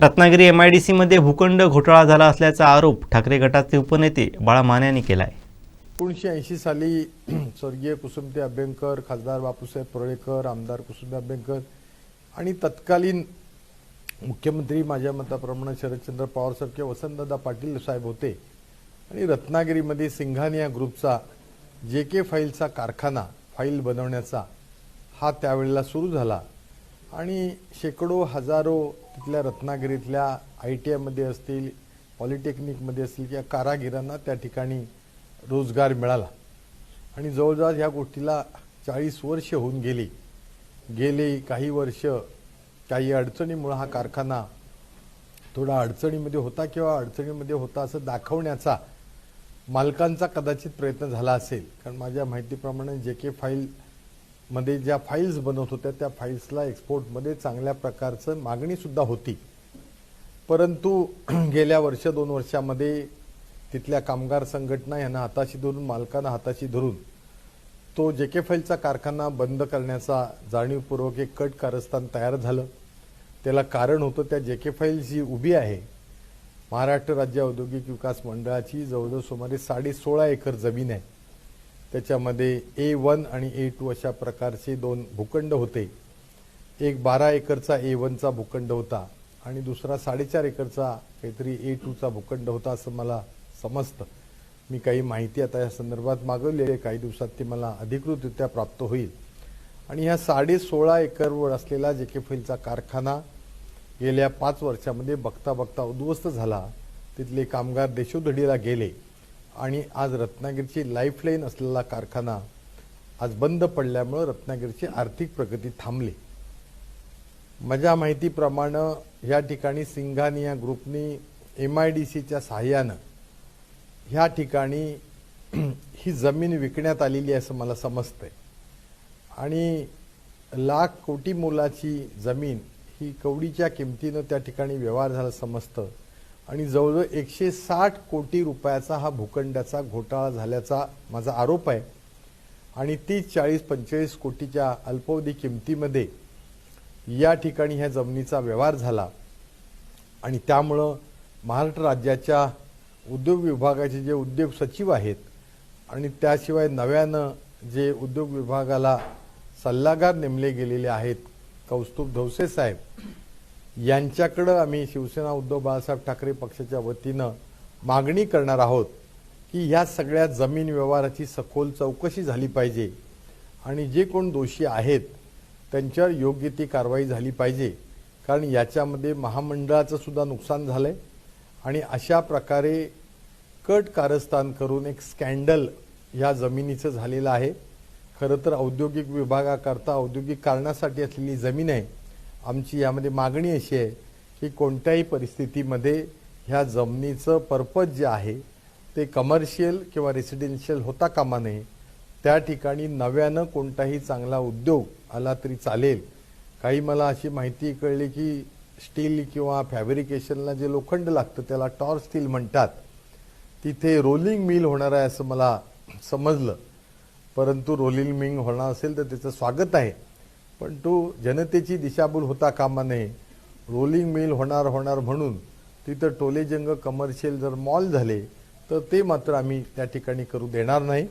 Ratnagiri M I D सीमध्ये भूखंड घोटाळा झाला असल्याचा आरोप ठाकरे गटाचे उपनेते बाळा माने यांनी केला आहे एकोणीसशे ऐंशी साली स्वर्गीय कुसुमते अभ्यंकर खासदार बापूसाहेब परोळेकर आमदार कुसुमते अभ्यंकर आणि तत्कालीन मुख्यमंत्री माझ्या मताप्रमाणे शरदचंद्र पवारसारखे वसंतदादा पाटील साहेब होते. आणि रत्नागिरीमध्ये सिंघानिया ग्रुपचा जे के फाईलचा कारखाना फाईल बनवण्याचा हा त्यावेळेला सुरू झाला. आणि शेकडो हजारो तिथल्या रत्नागिरीतल्या आय टी आयमध्ये असतील पॉलिटेक्निकमध्ये असतील किंवा कारागिरांना त्या ठिकाणी रोजगार मिळाला. आणि जवळजवळ ह्या गोष्टीला चाळीस वर्ष होऊन गेली. गेली काही वर्ष काही अडचणीमुळं हा कारखाना थोडा अडचणीमध्ये होता किंवा अडचणीमध्ये होता असं दाखवण्याचा मालकांचा कदाचित प्रयत्न झाला असेल. कारण माझ्या माहितीप्रमाणे जे के फाईल मध्ये ज्या फाईल्स बनवत होत्या त्या फाईल्सला एक्सपोर्टमध्ये चांगल्या प्रकारचं मागणीसुद्धा होती. परंतु गेल्या वर्ष दोन वर्षामध्ये तिथल्या कामगार संघटना यांना हाताशी धरून मालकांना हाताशी धरून तो जे के फाईलचा कारखाना बंद करण्याचा जाणीवपूर्वक एक कट कारस्थान तयार झालं. त्याला कारण होतं त्या जे के फाईल जी उभी आहे महाराष्ट्र राज्य औद्योगिक विकास मंडळाची जवळजवळ सुमारे साडे सोळा एकर जमीन आहे. त्याच्यामध्ये ए वन आणि ए टू अशा प्रकारचे दोन भूखंड होते. एक बारा एकरचा ए वनचा भूखंड होता आणि दुसरा साडेचार एकरचा काहीतरी ए टूचा भूखंड होता असं मला समजतं. मी काही माहिती आता या संदर्भात मागवली आहे. काही दिवसात ती मला अधिकृतरित्या प्राप्त होईल. आणि ह्या साडे सोळा एकरवर असलेला जे के फैलचा कारखाना गेल्या पाच वर्षामध्ये बघता बघता उद्ध्वस्त झाला. तिथले कामगार देशोधडीला गेले. आणि आज रत्नागिरीची लाईफलाईन असलेला कारखाना आज बंद पडल्यामुळं रत्नागिरीची आर्थिक प्रगती थांबली. माझ्या माहितीप्रमाणे या ठिकाणी सिंघानिया ग्रुपनी एम आय डी सीच्या सहाय्यानं ह्या ठिकाणी ही जमीन विकण्यात आलेली आहे असं मला समजतंय. आणि लाख कोटी मोलाची जमीन ही कवडीच्या किमतीनं त्या ठिकाणी व्यवहार झाला समजतं. आणि जवळजवळ एकशे साठ कोटी रुपयाचा हा भूखंडाचा घोटाळा झाल्याचा माझा आरोप आहे. आणि तीस चाळीस पंचेचाळीस कोटीच्या अल्पावधी किमतीमध्ये या ठिकाणी ह्या जमिनीचा व्यवहार झाला. आणि त्यामुळं महाराष्ट्र राज्याच्या उद्योग विभागाचे जे उद्योग सचिव आहेत आणि त्याशिवाय नव्यानं जे उद्योग विभागाला सल्लागार नेमले गेलेले आहेत कौस्तुभ धवसे साहेब यांच्याकडं आम्ही शिवसेना उद्धव बाळासाहेब ठाकरे पक्षाच्या वतीनं मागणी करणार आहोत की ह्या सगळ्या जमीन व्यवहाराची सखोल चौकशी झाली पाहिजे आणि जे कोण दोषी आहेत त्यांच्यावर योग्य ती कारवाई झाली पाहिजे. कारण याच्यामध्ये महामंडळाचं सुद्धा नुकसान आहे आणि अशा प्रकारे कट कारस्थान करून एक स्कॅन्डल या जमिनीचं झालेलं आहे. खरं तर औद्योगिक विभागाकरता औद्योगिक कारणासाठी असलेली जमीन आहे. आमची यामध्ये मागणी अशी आहे की कोणत्याही परिस्थितीमध्ये ह्या जमिनीचं पर्पज जे आहे ते कमर्शियल किंवा रेसिडेन्शियल होता कामा नये. त्या ठिकाणी नव्यानं कोणताही चांगला उद्योग आला तरी चालेल. काही मला अशी माहिती कळली की स्टील किंवा फॅब्रिकेशनला जे लोखंड लागतं त्याला टॉर स्टील म्हणतात. तिथे रोलिंग मिल होणार आहे असं मला समजलं. परंतु रोलिंग मिल होणार असेल तर त्याचं स्वागत आहे. पण तो जनतेची दिशाभूल होता कामा नये. रोलिंग मिल होणार होणार म्हणून तिथं टोलेजंग कमर्शियल जर मॉल झाले तर ते मात्र आम्ही त्या ठिकाणी करू देणार नाही.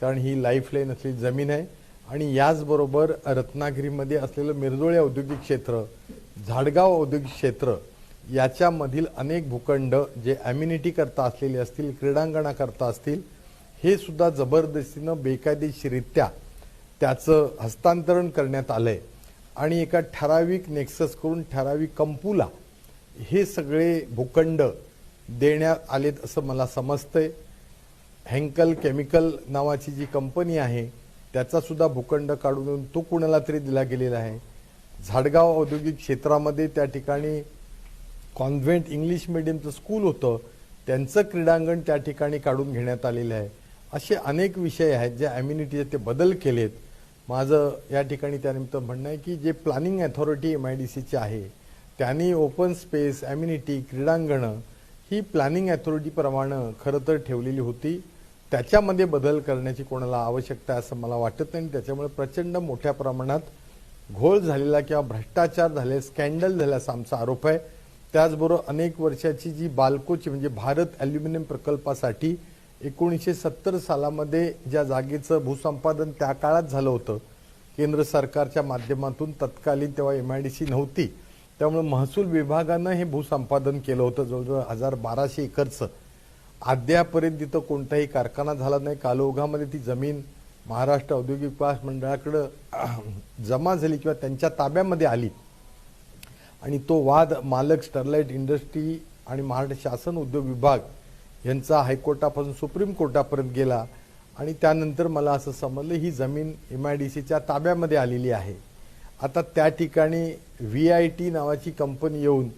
कारण ही लाईफलाईन असलेली जमीन आहे. आणि याचबरोबर रत्नागिरीमध्ये असलेलं मिरजोळे औद्योगिक क्षेत्र झाडगाव औद्योगिक क्षेत्र याच्यामधील अनेक भूखंड जे ॲम्युनिटी करता असलेले असतील क्रीडांगणाकरता असतील हे सुद्धा जबरदस्तीनं बेकायदेशीरित्या त्याचं हस्तांतरण करण्यात आलं आहे आणि एका ठराविक नेक्सस करून ठराविक कंपूला हे सगळे भूखंड देण्यात आलेत असं मला समजतंय. हँकल केमिकल नावाची जी कंपनी आहे त्याचासुद्धा भूखंड काढून तो कुणाला तरी दिला गेलेला आहे. झाडगाव औद्योगिक क्षेत्रामध्ये त्या ठिकाणी कॉन्व्हेंट इंग्लिश मिडियमचं स्कूल होतं. त्यांचं क्रीडांगण त्या ठिकाणी काढून घेण्यात आलेलं आहे. असे अनेक विषय आहेत जे ॲम्युनिटीचे ते बदल केलेत. माझं या ठिकाणी त्यानिमित्त म्हणणं आहे की जे planning authority M I D सीची आहे त्यांनी ओपन स्पेस ॲम्युनिटी क्रीडांगणं ही प्लॅनिंग अथॉरिटीप्रमाणे खरं तर ठेवलेली होती. त्याच्यामध्ये बदल करण्याची कोणाला आवश्यकता आहे असं मला वाटत नाही. आणि त्याच्यामुळे प्रचंड मोठ्या प्रमाणात घोळ झालेला किंवा भ्रष्टाचार झाले स्कॅन्डल झाल्याचा आमचा आरोप आहे. त्याचबरोबर अनेक वर्षाची जी बालकोची म्हणजे भारत ॲल्युमिनियम प्रकल्पासाठी एकोणीसशे सत्तर सालामध्ये ज्या जागेचं भूसंपादन त्या काळात झालं होतं केंद्र सरकारच्या माध्यमातून तत्कालीन तेव्हा एम आय डी सी नव्हती त्यामुळे महसूल विभागानं हे भूसंपादन केलं होतं जवळजवळ हजार बाराशे एकरचं. अद्यापर्यंत तिथं कोणताही कारखाना झाला नाही. कालोघामध्ये ती जमीन महाराष्ट्र औद्योगिक विकास मंडळाकडं जमा झाली किंवा त्यांच्या ताब्यामध्ये आली. आणि तो वाद मालक स्टरलाइट इंडस्ट्री आणि महाराष्ट्र शासन उद्योग विभाग यांचा हायकोर्टापासून सुप्रीम कोर्टापर्यंत गेला आणि त्यानंतर मला असं समजलं ही जमीन एम आय डी सीच्या ताब्यामध्ये आलेली आहे. आता त्या ठिकाणी व्ही आय टी नावाची कंपनी येऊन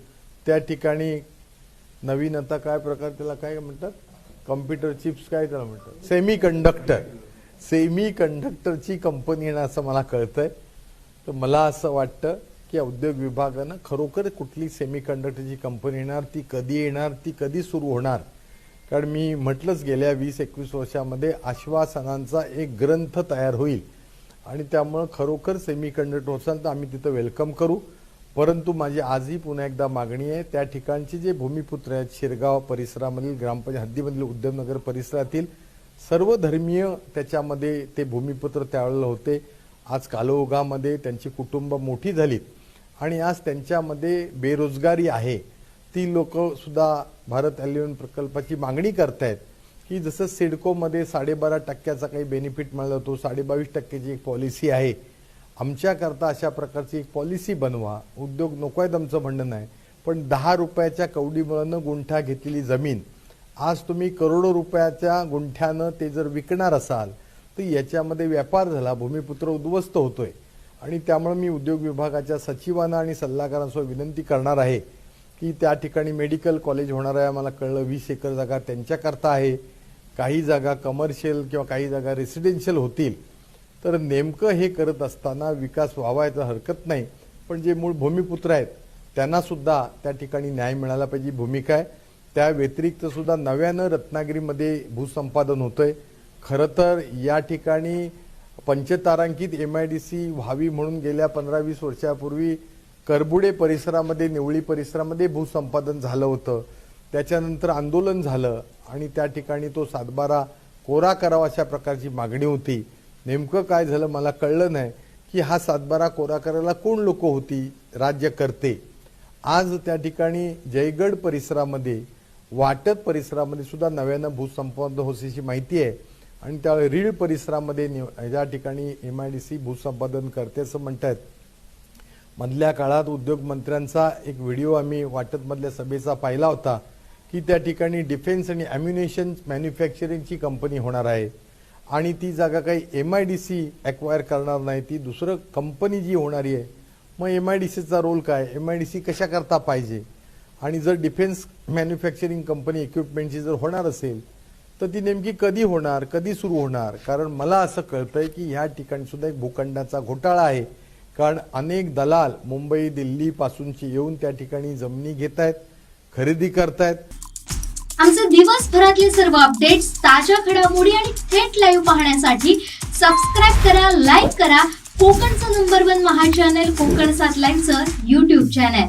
त्या ठिकाणी नवीन आता काय प्रकार त्याला काय म्हणतात? कम्प्युटर चिप्स काय त्याला म्हणतात? सेमी कंडक्टर सेमी कंडक्टरची कंपनी येणं असं मला कळतंय. तर मला असं वाटतं की उद्योग विभागानं खरोखर कुठली सेमी कंडक्टरची कंपनी येणार ती कधी येणार ती कधी सुरू होणार? कारण मी म्हटलंच गेल्या वीस एकवीस वर्षामध्ये आश्वासनांचा एक ग्रंथ तयार होईल. आणि त्यामुळं खरोखर सेमी कंडक्टर असाल तर आम्ही तिथं वेलकम करू. परंतु माझी आजही पुन्हा एकदा मागणी आहे त्या ठिकाणचे जे भूमिपुत्र आहेत शिरगाव परिसरामधील ग्रामपंचायत हद्दीमधील उद्यमनगर परिसरातील सर्व धर्मीय त्याच्यामध्ये ते भूमिपुत्र त्यावेळेला होते. आज कालोगामध्ये त्यांची कुटुंब मोठी झालीत. आणि आज त्यांच्यामध्ये बेरोजगारी आहे. ती लोकसुद्धा भारत ॲल्युमिनियम प्रकल्पाची मागणी करतायत की जसं सिडकोमध्ये साडेबारा टक्क्याचा काही बेनिफिट मिळाला तो साडेबावीस टक्क्याची एक पॉलिसी आहे. आमच्याकरता अशा प्रकारची एक पॉलिसी बनवा. उद्योग नको आहेत आमचं म्हणणं नाही. पण दहा रुपयाच्या कवडीमुळं गुंठा घेतलेली जमीन आज तुम्ही करोडो रुपयाच्या गुंठ्यानं ते जर विकणार असाल तर याच्यामध्ये व्यापार झाला भूमिपुत्र उद्ध्वस्त होतोय. आणि त्यामुळे मी उद्योग विभागाच्या सचिवांना आणि सल्लागारांसोबत विनंती करणार आहे की त्या ठिकाणी मेडिकल कॉलेज होणार आहे मला कळलं वीस एकर जागा त्यांच्याकरता आहे. काही जागा कमर्शियल किंवा काही जागा रेसिडेन्शियल होतील. तर नेमकं हे करत असताना विकास व्हावा याचा हरकत नाही. पण जे मूळ भूमिपुत्र आहेत त्यांनासुद्धा त्या ठिकाणी न्याय मिळाला पाहिजे भूमिका आहे. त्या व्यतिरिक्त सुद्धा नव्यानं रत्नागिरीमध्ये भूसंपादन होतं आहे खरं तर या ठिकाणी पंचतारांकित एम आय डी सी व्हावी म्हणून गेल्या पंधरा वीस वर्षापूर्वी करबुडे परिसरामध्ये निवळी परिसरामध्ये भूसंपादन झालं होतं. त्याच्यानंतर आंदोलन झालं आणि त्या ठिकाणी तो सातबारा कोरा करावा अशा प्रकारची मागणी होती. नेमकं काय झालं मला कळलं नाही की हा सातबारा कोरा करायला कोण लोक होती राज्य करते. आज त्या ठिकाणी जयगड परिसरामध्ये वाटत परिसरामध्ये सुद्धा नव्यानं भूसंपादन होण्याची माहिती आहे. आणि त्यावेळी रीळ परिसरामध्ये निव- ज्या ठिकाणी एम आय डी सी भूसंपादन करते असं म्हणतात मधल्या काळात उद्योगमंत्र्यांचा एक व्हिडिओ आम्ही वाटतमधल्या सभेचा पाहिला होता की त्या ठिकाणी डिफेन्स आणि ॲम्युनेशन मॅन्युफॅक्चरिंगची कंपनी होणार आहे. आणि ती जागा काही M I D C acquire करणार नाही. ती दुसरं कंपनी जी होणारी आहे मग एम आय डी सीचा रोल काय? एम आय डी सी कशा करता पाहिजे? आणि जर डिफेन्स मॅन्युफॅक्चरिंग कंपनी इक्विपमेंटची जर होणार असेल तर ती नेमकी कधी होणार? कधी सुरू होणार? कारण मला असं कळतंय की ह्या ठिकाणी सुद्धा एक भूखंडाचा घोटाळा आहे. कारण अनेक दलाल मुंबई दिल्ली पासूनची येऊन त्या ठिकाणी जमिनी घेत आहेत खरेदी करतायत. आमचे दिवसभरातले सर्व अपडेट्स ताज्या घडामोडी आणि थेट लाईव्ह पाहण्यासाठी सबस्क्राईब करा लाईक करा. कोकणचं नंबर वन महा चॅनल कोकण सात लाईव्हचं युट्यूब चॅनल